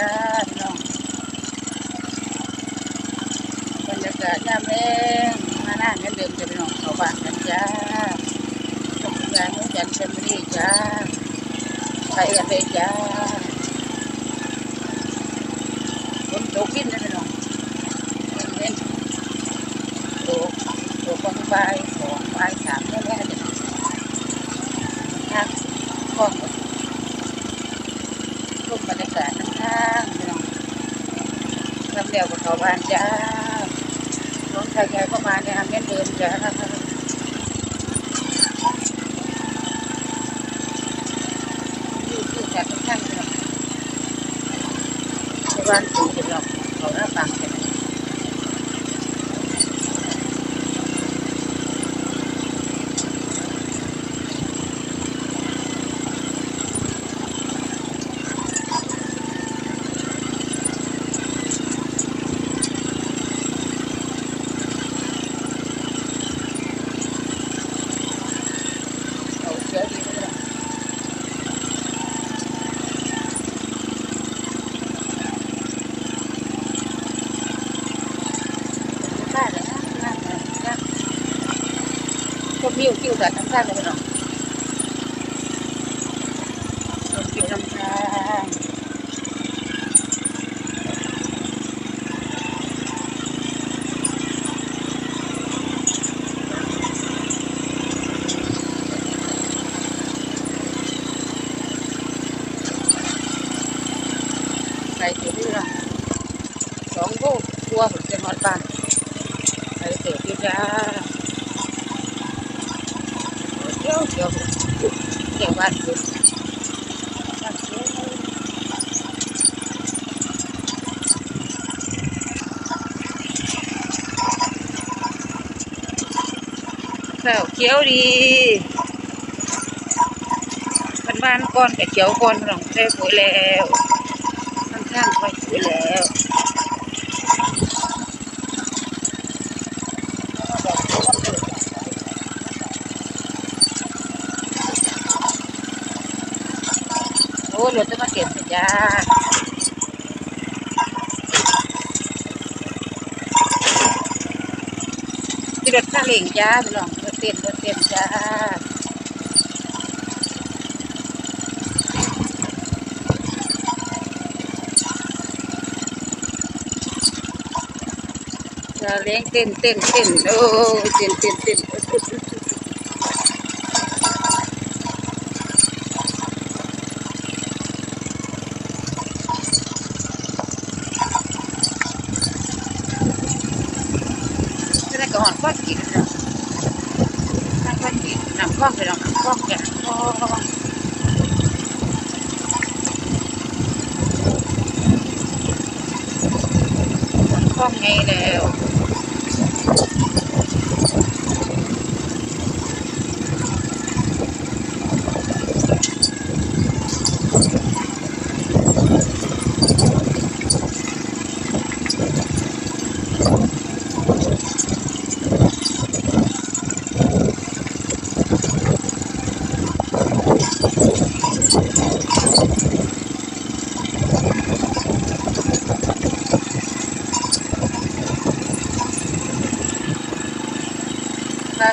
จ้าพี่น้องบรรยากาศยามแรงมาหน้าเหมือนเดิมจะพี่น้องเข้าบ้านกันจ้าตกงานน้องจันทร์แฟมิลี่จ้าไปกันเลยจ้าฝนตกกินนะพี่น้องเล่นตกตกบางใบายสองใบายสามแน่ๆจ้ะทางกล้องรูปบรรยากาศข้างๆพี่น้อง้ำเดียวกับเขาบ้านจ้า น้องชายใหญ่ก็มาเนี่ยเมือนเดิมจ้าอยู่ที่แถบข้างๆเนี่ยบ้านปลูกเป็นหรอกเขาหน้าต่างกันเขาเชื่อดีเลย ข้าเลยนะข้าเลยนะ ก็มิวคิวกับน้ำข้าเลยพี่น้องน้ำคิวน้ำข้างใส่เตี๋ยวพี่น้อสองโลกลัวผมจะนอนบ้านไปเสียพี่จ้าเดี๋ ยวเดียวเดียวบ้านคุณข้าวเขียวดีบ้านบ้านก้อนกับเขียวก้อนหลงได้ปุ๋ยแล้วข้างๆไปปุ๋ยแล้ว โอ้รถจะมาเก็บจ้าที่รถข้าเล่งจ้าพี่น้องรถเต้นรถเต้นจ้าเลี้ยงเต้นเต้นเต้นโอ้เต้นเต้นเต้น จะได้กระห อนก้อนกินเนาะนั่งก้อนกินนำกล้องไปลองนำกล้องแก่ข้องไงแล้ว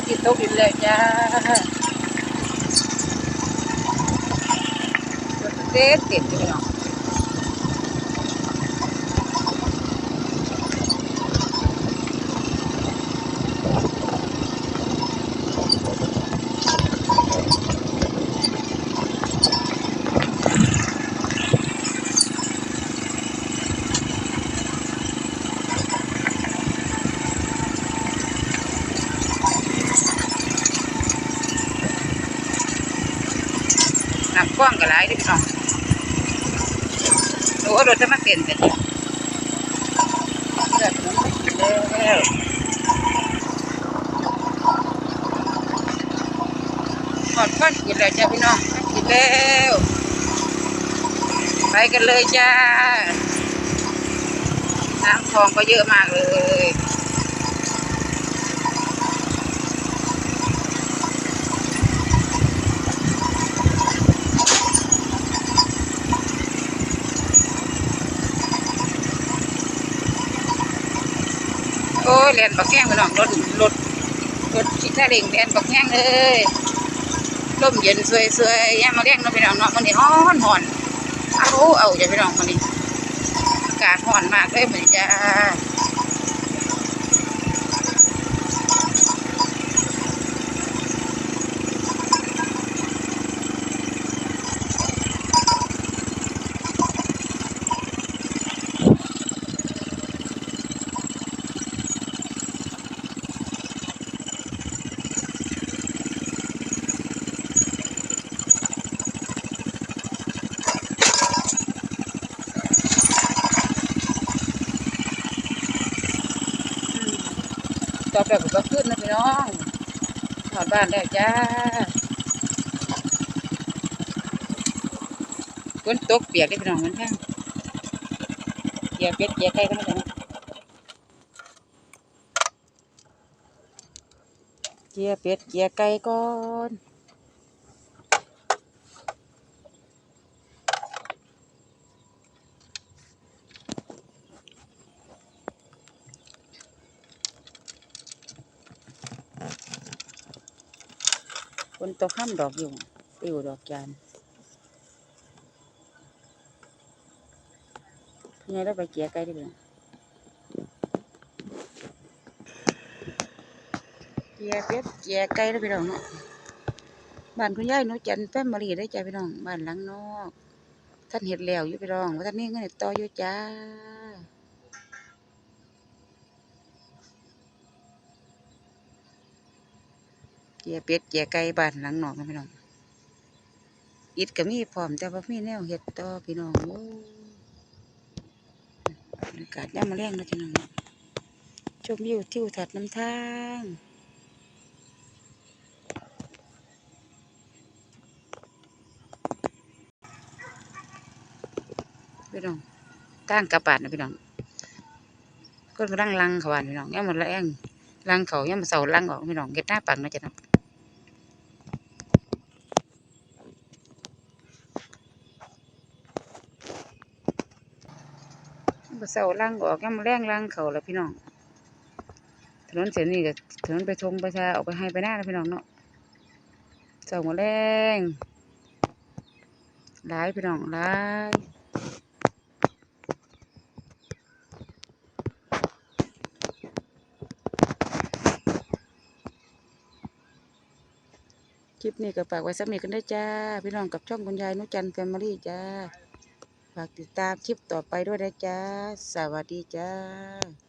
พระอาที่ตกดินแล้วจ้าเต้นเต้นไปเนาะ กล้องก็หลายด้อพี่น้องโอ้รถจะมาเต้นกันเนี่ยเลิกแล้วหอดก้อนกินแล้วจ้าพี่น้องกินแล้วไปกันเลยจ้าน้ำทองก็เยอะมากเลย โอ้ยเรียนบักแห้งไปน้องรถรถรถชิดาเร่งเรียนบักแห้งเลยลมเย็นสวยๆย่ามมาเรียงน้องไปน้องเนาะมันนี่ฮ้อนหอนเอาเอาจ้ะพี่น้องมันนี่อากาศฮ้อนมากเลยมันนี่จ้า อไปผมก็ขึ้นนะพี่น้องถอดบ้านได้จ้าฝนตกเปียกได้พี่น้องมันแห้งเกียร์เป็ดเกียร์ไก่ก็ไม่ได้นะเกียร์เป็ดเกียร์ไก่ก่อน ฝนตกห้ามดอกอยู่ติวดอกจานยังไงเราไปเกียร์ไก่ได้พี่น้องเกียร์เป็ดเกียร์ไก่ได้พี่น้องเนาะบ้านคุณยายนูจันแฟมิลี่ได้อจ้าพี่น้องบ้านหลังนอก ท่านเห็ดแล้วอยู่พี่น้องว่าท่านมีเงินต่ออยู่จ้า กียเป็ดเกียไก่บ้านหลังหนอกนะพี่น้องอิดก็มีพร้อมแต่ว่ามีแนวเห็ดต่อพี่น้องโอ้บรรยากาศย่ามาแรงนะพี่น้องชมวิวทิวทัศน์น้ำทางพี่น้องตั้งกระบาดนะพี่น้องก็กำลังลังเขาวานพี่น้องย่ามาแรงลังเขาย่ามาเสาลังออกพี่น้องเก็ดหน้าปังนะจ๊ะเนาะ เศร้าล่างออกยามแรงล่างเขาแล้วพี่น้อง ถนนเส้นนี้ก็ถนนไปทงไปชาออกไปให้ไปหน้าแล้วพี่น้องเนาะเศร้าหมดแรงหลายพี่น้องหลายคลิปนี้ก็ฝากไว้สักนิดกันได้จ้า พี่น้องกับช่องคุณยายนุจันแฟมิลี่จ้า ฝากติดตามคลิปต่อไปด้วยนะจ๊ะ สวัสดีจ้า